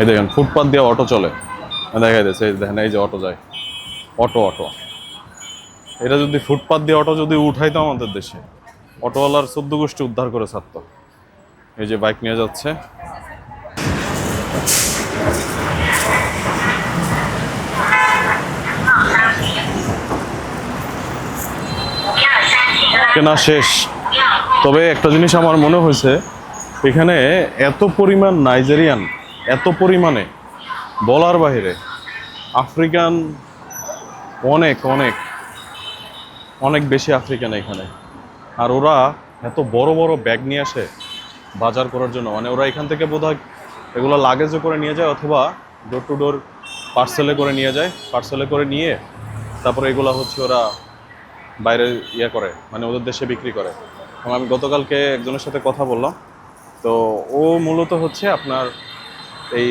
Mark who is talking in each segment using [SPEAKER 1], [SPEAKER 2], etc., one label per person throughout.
[SPEAKER 1] এই দেখেন ফুটপাথ দিয়ে অটো চলে। দেখা যাচ্ছে দেখেন, এই যে অটো যায়। অটো অটো এটা যদি ফুটপাথ দিয়ে অটো যদি উঠাইতো আমাদের দেশে অটোওয়ালার চোদ্দ গোষ্ঠী উদ্ধার করে ছাড়তো। এই যে বাইক নিয়ে যাচ্ছে। কেনা শেষ। তবে একটা জিনিস আমার মনে হয়েছে, এখানে এত পরিমাণ নাইজেরিয়ান এত পরিমাণে বলার বাইরে আফ্রিকান অনেক অনেক অনেক বেশি আফ্রিকান এখানে। আর ওরা এত বড় বড় ব্যাগ নিয়ে আসে বাজার করার জন্য। মানে ওরা এখান থেকে বোধ হয় এগুলো লাগেজে করে নিয়ে যায় অথবা ডোর টু ডোর পার্সেলে করে নিয়ে যায়। পার্সেলে করে নিয়ে তারপরে এগুলো হচ্ছে ওরা বাইরে ইয়ে করে মানে ওদের দেশে বিক্রি করে। আমি গতকালকে একজনের সাথে কথা বললাম। তো ও মূলত হচ্ছে আপনার এই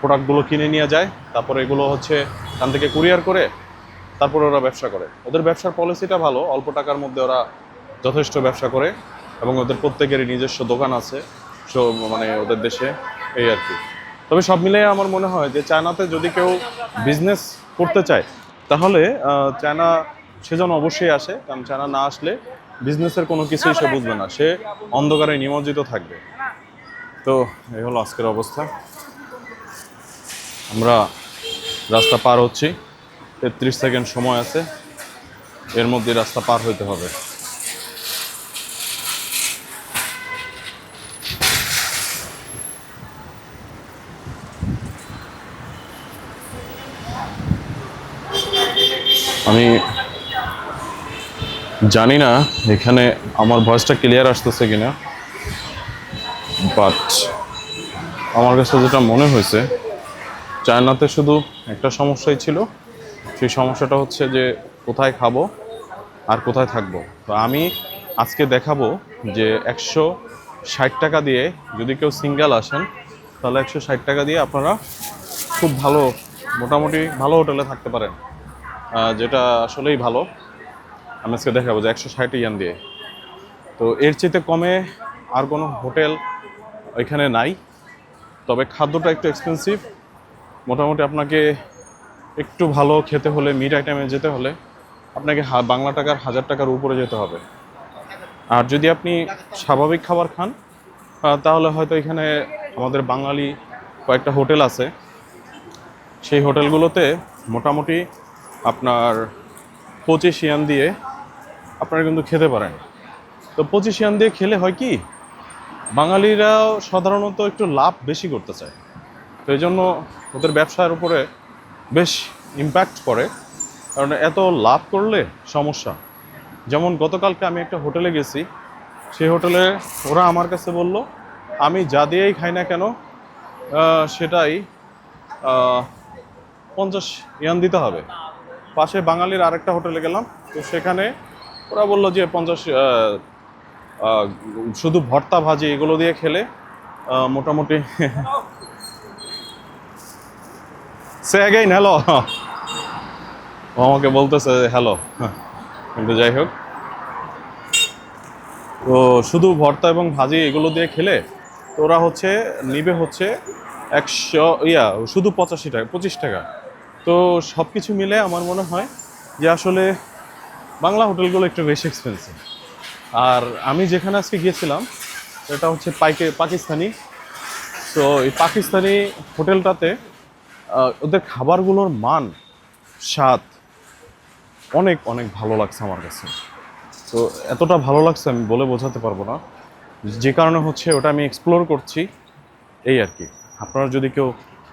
[SPEAKER 1] প্রোডাক্টগুলো কিনে নিয়ে যায়, তারপরে এগুলো হচ্ছে এখান থেকে কুরিয়ার করে, তারপরে ওরা ব্যবসা করে। ওদের ব্যবসার পলিসিটা ভালো, অল্প টাকার মধ্যে ওরা যথেষ্ট ব্যবসা করে এবং ওদের প্রত্যেকেরই নিজস্ব দোকান আছে, সো মানে ওদের দেশে, এই আর কি। তবে সব মিলিয়ে আমার মনে হয় যে চায়নাতে যদি কেউ বিজনেস করতে চায়, তাহলে চায়না, সে যেন অবশ্যই আসে, কারণ চায়না না আসলে বিজনেসের কোনো কিছুই সে বুঝবে না। সে অন্ধকারে নিমজ্জিত থাকবে। তো, এই হলো আজকের অবস্থা। আমরা রাস্তা পার হচ্ছি। তেত্রিশ সেকেন্ড সময় আছে। এর মধ্যে রাস্তা পার হইতে হবে। আমি জানি না এখানে আমার ভয়েসটা ক্লিয়ার আসতেছে কিনা, বাট আমার কাছে যেটা মনে হয়েছে চায়নাতে শুধু একটা সমস্যাই ছিল, সেই সমস্যাটা হচ্ছে যে কোথায় খাব আর কোথায় থাকব। তো আমি আজকে দেখাবো যে একশো ষাট টাকা দিয়ে যদি কেউ সিঙ্গেল আসেন, তাহলে একশো ষাট টাকা দিয়ে আপনারা খুব ভালো, মোটামুটি ভালো হোটেলে থাকতে পারেন। যেটা আসলেই ভালো। আমি আজকে দেখাবো যে একশো ষাট ইয়ান দিয়ে। তো এর চেয়ে কমে আর কোনো হোটেল এখানে নাই। তবে খাদ্যটা একটু এক্সপেন্সিভ মোটামুটি আপনাকে একটু ভালো খেতে হলে মিড আইটেমে যেতে হলে আপনাকে বাংলা টাকার হাজার টাকার উপরে যেতে হবে। আর যদি আপনি স্বাভাবিক খাবার খান তাহলে হয়তো এখানে আমাদের বাঙালি কয়েকটা হোটেল আছে। সেই হোটেলগুলোতে মোটামুটি আপনার পঁচিশ ইয়ান দিয়ে আপনারা কিন্তু খেতে পারেন। তো পঁচিশ ইয়ান দিয়ে খেলে হয় কি, বাঙালিরাও সাধারণত একটু লাভ বেশি করতে চায়। তো এই জন্য ওদের ব্যবসার উপরে বেশ ইম্প্যাক্ট করে কারণ এত লাভ করলে সমস্যা। যেমন গতকালকে আমি একটা হোটেলে গেছি, সেই হোটেলে ওরা আমার কাছে বলল, আমি যা দিয়েই খাই না কেন সেটাই পঞ্চাশ ইয়ান দিতে হবে। পাশে বাঙালির আরেকটা হোটেলে গেলাম, তো সেখানে ওরা বলল যে পঞ্চাশ শুধু ভর্তা ভাজি এগুলো দিয়ে খেলে মোটামুটি সে আগেই হ্যালো ও আমাকে বলতেছে হ্যালো কিন্তু যাই হোক। তো শুধু ভর্তা এবং ভাজি এগুলো দিয়ে খেলে তো ওরা হচ্ছে নিবে হচ্ছে একশো ইয়া শুধু পঁচাশি টাকা পঁচিশ টাকা। তো সব কিছু মিলে আমার মনে হয় যে আসলে বাংলা হোটেলগুলো একটু বেশি এক্সপেন্সিভ আর আমি যেখানে আজকে গিয়েছিলাম এটা হচ্ছে পাইকে পাকিস্তানি। তো এই পাকিস্তানি হোটেলটাতে ওদের খাবারগুলোর মান স্বাদ অনেক অনেক ভালো লাগছে আমার কাছে। তো এতটা ভালো লাগছে আমি বলে বোঝাতে পারব না। যে কারণে হচ্ছে ওটা আমি এক্সপ্লোর করছি এই আর কি। আপনারা যদি কেউ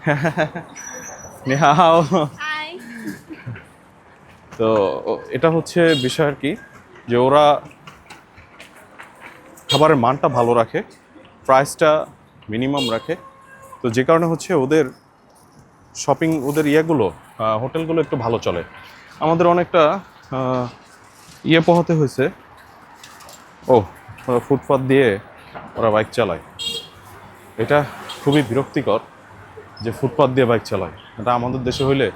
[SPEAKER 1] তো এটা হচ্ছে বিষয় আর কি যে ওরা খাবারের মানটা ভালো রাখে প্রাইসটা মিনিমাম রাখে। তো যে কারণে হচ্ছে ওদের শপিং ওদের ইয়েগুলো হোটেলগুলো একটু ভালো চলে। আমাদের অনেকটা ইয়ে পোহাতে হয়েছে। ও ওরা ফুটপাথ দিয়ে ওরা বাইক চালায়। এটা খুবই বিরক্তিকর যে ফুটপাথ দিয়ে বাইক চালায়। এটা আমাদের দেশে হইলে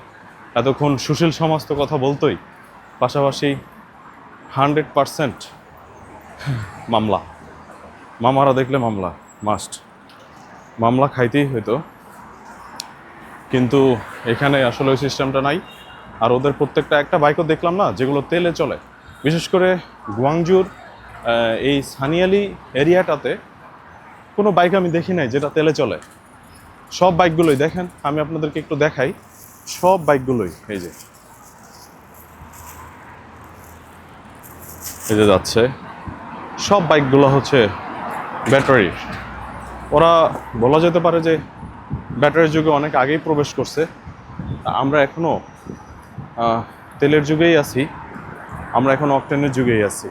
[SPEAKER 1] এতক্ষণ সুশীল সমাজ তো কথা বলতোই। পাশাপাশি হান্ড্রেড পারসেন্ট মামলা। মামারা দেখলে মামলা, মাস্ট। মামলা খাইতেই হইতো। কিন্তু এখানে আসলে ওই সিস্টেমটা নাই। আর ওদের প্রত্যেকটা একটা বাইকও দেখলাম না, যেগুলো তেলে চলে। বিশেষ করে গুয়াংজুর এই সানিয়ালি এরিয়াটাতে কোনো বাইক আমি দেখি নাই যেটা তেলে চলে। সব বাইকগুলোই দেখেন, আমি আপনাদেরকে একটু দেখাই। সব বাইকগুলোই, এই যে। এই যে যাচ্ছে। সব বাইকগুলো হচ্ছে ব্যাটারি। ওরা বলা যেতে পারে যে ব্যাটারির যুগে অনেক আগেই প্রবেশ করছে। আমরা এখনও তেলের যুগেই আছি। আমরা এখন অকটেনের যুগেই আছি।